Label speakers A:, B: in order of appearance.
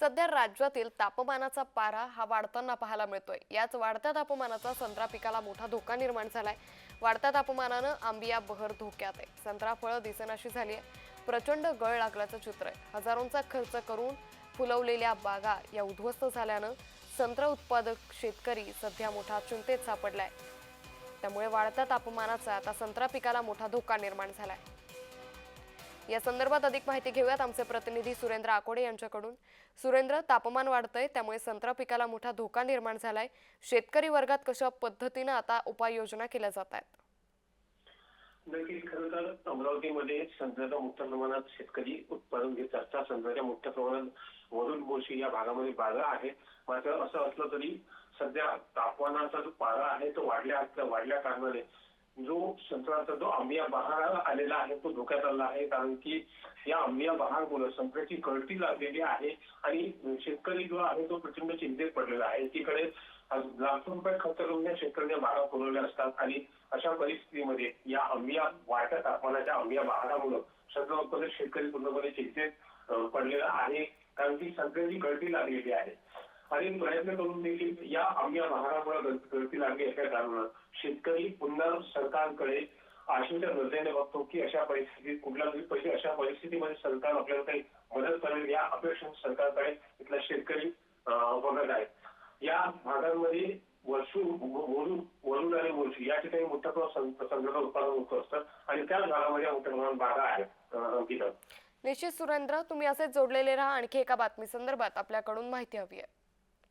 A: सध्या राज्यातील तापमानाचा पारा हा वाढताना पाहायला मिळतोय. याच वाढत्या तापमानाचा संत्रा पिकाला मोठा धोका निर्माण झालाय. वाढत्या तापमानानं आंबिया बहर धोक्यात आहे. संत्रा फळं दिसेनाशी झाली आहे प्रचंड गळ लागल्याचं चित्र आहे. हजारोंचा खर्च करून फुलवलेल्या बागा या उद्ध्वस्त झाल्यानं संत्रा उत्पादक शेतकरी सध्या मोठा चिंतेत सापडलाय. त्यामुळे वाढत्या तापमानाचा आता संत्रा पिकाला मोठा धोका निर्माण झालाय. या संदर्भात अधिक माहिती घेऊयात आमचे प्रतिनिधी सुरेंद्र आकोडे यांच्याकडून. सुरेंद्र तापमान वाढतंय त्यामुळे संत्रा पिकाला मोठा धोका निर्माण झालाय. शेतकरी वर्गात कशा पद्धतीनं आता उपाययोजना केल्या जात आहेत?
B: नक्कीच खरं तर अमरावतीमध्ये संत्र्याचा मोठ्या प्रमाणात शेतकरी उत्पादन घेत असतात. संत्र्याच्या मोठ्या प्रमाणात वरुण बोशी या भागामध्ये बागा आहे मात्र असं असलं तरी सध्या तापमानाचा जो पारा आहे तो वाढल्या वाढल्या कारणाने जो संत्र्याचा जो आंबिया बहार आलेला आहे तो धोक्यात आला आहे. कारण की या आंबिया बहारमुळे संत्र्याची गळती लागलेली आहे आणि शेतकरी जो आहे तो प्रचंड चिंतेत पडलेला आहे. एकीकडे लाखो रुपये खर्च करून या शेतकऱ्यांनी बागा पुरवल्या असतात आणि अशा परिस्थितीमध्ये या आंबिया वाढत्या तापमानाच्या आंबिया बहारामुळे सगळं शेतकरी पूर्णपणे चिंतेत पडलेला आहे. कारण की संत्र्याची गळती लागलेली आहे. आणि प्रयत्न करून देखील या आम्ही बहारामुळे गळ- गळती लागली असल्या कारणानं शेतकरी पुन्हा सरकारकडे आशेच्या नजरेने बघतो की अशा परिस्थितीत कुठल्या तरी पैसे अशा परिस्थितीमध्ये सरकार आपल्याला काही मदत करेल या अपेक्षा सरकारकडे इथला शेतकरी बघत आहे. या भागांमध्ये वर्षू वरून वरून आणि वर्षू या ठिकाणी मोठ्या प्रमाणात संदर्भ उत्पादन होत असतं आणि त्याच भागामध्ये मोठ्या प्रमाणात बागा आहेत अंकिता.
A: निश्चित सुरेंद्र तुम्ही असेच जोडलेले राहा. आणखी एका बातमी संदर्भात आपल्याकडून माहिती हवी आहे.